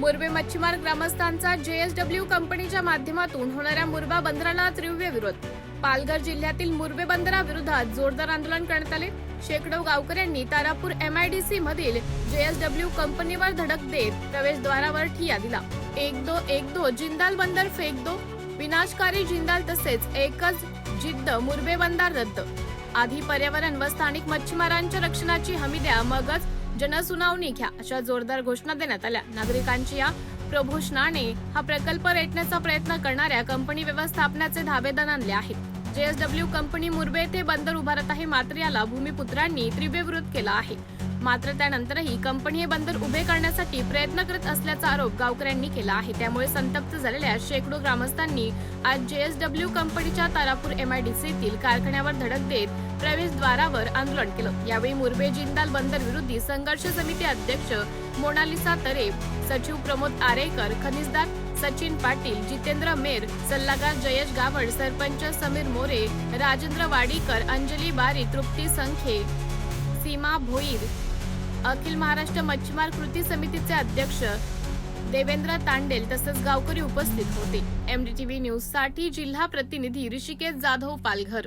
मुरबे मच्छीमार ग्रामस्थांचा जेएसडब्ल्यू कंपनीच्या माध्यमातून होणाऱ्या मुरबा बंदराला तीव्र विरोध. पालघर जिल्ह्यातील मुरबे बंदराविरोधात जोरदार आंदोलन करण्यात आले. शेकडो गावकऱ्यांनी तारापूर एमआयडीसी मधील जेएसडब्ल्यू कंपनीवर धडक देत प्रवेशद्वारावर ठिया दिला. एक दो एक दो जिंदाल बंदर फेक दो. विनाशकारी जिंदाल तसेच एकच जिद्द मुरबे बंदर रद्द. आधी पर्यावरण व स्थानिक मच्छीमारांच्या रक्षणाची हमी द्या मगच जनसुनावणी घ्या अशा जोरदार घोषणा देण्यात आल्या. नागरिकांची या प्रभूषणाने हा प्रकल्प रेटण्याचा प्रयत्न करणाऱ्या कंपनी व्यवस्थापनाचे धाबेदार आणले आहेत जेएसडब्ल्यू कंपनी मुरबे येथे बंदर उभारत आहे मात्र याला भूमिपुत्रांनी तीव्र विरोध केला आहे. मात्र त्यानंतरही कंपनी हे बंदर उभे करण्यासाठी प्रयत्न करत असल्याचा आरोप गावकऱ्यांनी केला आहे. त्यामुळे संतप्त झालेल्या शेकडो ग्रामस्थांनी आज जेएसडब्ल्यू कंपनीच्या तारापूर एमआयडीसीतील कारखान्यावर धडक देत प्रवेशद्वारावर आंदोलन केलं. यावेळी मुरबे जिंदाल बंदर विरोधी संघर्ष समिती अध्यक्ष मोनालिसा तरे सचिव प्रमोद आरेकर खनिजदार सचिन पाटील जितेंद्र मेर सल्लागार जयेश गावड सरपंच समीर मोरे राजेंद्र वाडीकर अंजली बारी तृप्ती संखे सीमा भोईर अखिल महाराष्ट्र मच्छीमार कृती समितीचे अध्यक्ष देवेंद्र तांडेल तसंच गावकरी उपस्थित होते. एमडीटीव्ही न्यूजसाठी जिल्हा प्रतिनिधी ऋषिकेश जाधव पालघर.